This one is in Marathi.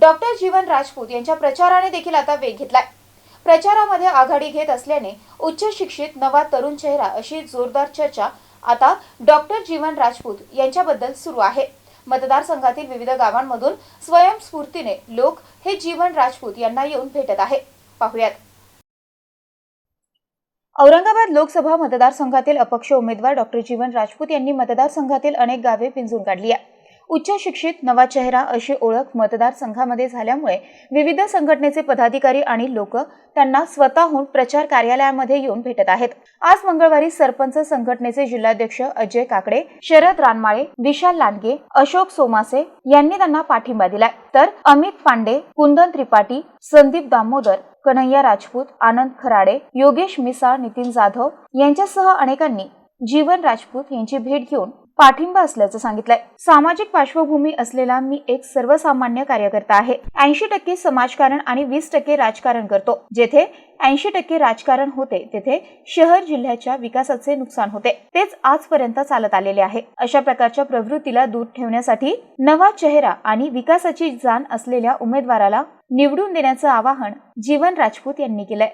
डॉक्टर जीवन राजपूत यांच्या प्रचाराने देखील आता वेग घेतलाय. प्रचारामध्ये आघाडी घेत असल्याने उच्च शिक्षित नवा तरुण चेहरा अशी जोरदार चर्चा आता डॉक्टर जीवन राजपूत यांच्याबद्दल सुरू आहे. मतदारसंघातील विविध गावांमधून स्वयंस्फूर्तीने लोक हे जीवन राजपूत यांना येऊन भेटत आहे. पाहुयात. औरंगाबाद लोकसभा मतदारसंघातील अपक्ष उमेदवार डॉक्टर जीवन राजपूत यांनी मतदारसंघातील अनेक गावे पिंजून काढली आहे उच्च शिक्षित नवा चेहरा अशी ओळख मतदारसंघामध्ये झाल्यामुळे विविध संघटनेचे पदाधिकारी आणि लोक त्यांना स्वतःहून प्रचार कार्यालयामध्ये येऊन भेटत आहेत. आज मंगळवारी सरपंच संघटनेचे जिल्हाध्यक्ष अजय काकडे शरद रानमाळे विशाल लांडगे अशोक सोमासे यांनी त्यांना पाठिंबा दिलाय. तर अमित पांडे कुंदन त्रिपाठी संदीप दामोदर कन्हैया राजपूत आनंद खराडे योगेश मिसाळ नितीन जाधव यांच्यासह अनेकांनी जीवन राजपूत यांची भेट घेऊन पाठिंबा असल्याचं सांगितलंय. सामाजिक पार्श्वभूमी असलेला मी एक सर्वसामान्य कार्यकर्ता आहे. ऐंशी टक्के समाजकारण आणि वीस टक्के राजकारण करतो. जेथे ऐंशी टक्के राजकारण होते तेथे शहर जिल्ह्याच्या विकासाचे नुकसान होते. तेच आजपर्यंत चालत आलेले आहे. अशा प्रकारच्या प्रवृत्तीला दूर ठेवण्यासाठी नवा चेहरा आणि विकासाची जाण असलेल्या उमेदवाराला निवडून देण्याचं आवाहन जीवन राजपूत यांनी केलंय.